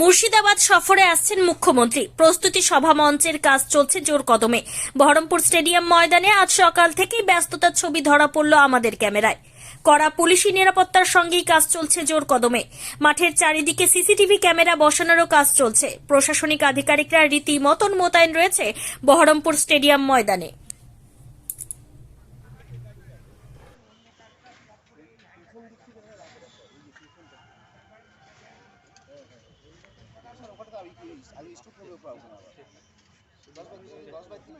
মুর্শিদাবাদ সফরে আসছেন মুখ্যমন্ত্রী। প্রস্তুতি সভা মঞ্চের কাজ চলছে জোর কদমে। বহরমপুর স্টেডিয়াম ময়দানে আজ সকাল থেকেই ব্যস্ততার ছবি ধরা পড়ল আমাদের ক্যামেরায়। কড়া পুলিশি নিরাপত্তার সঙ্গেই কাজ চলছে জোর কদমে। মাঠের চারিদিকে সিসিটিভি ক্যামেরা বসানোরও কাজ চলছে। প্রশাসনিক আধিকারিকরা রীতিমতন মোতায়েন রয়েছে বহরমপুর স্টেডিয়াম ময়দানে। আলু স্টোর করবে উপর আগুন আবার দশ বাই দশ বাই তিন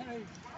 Hey.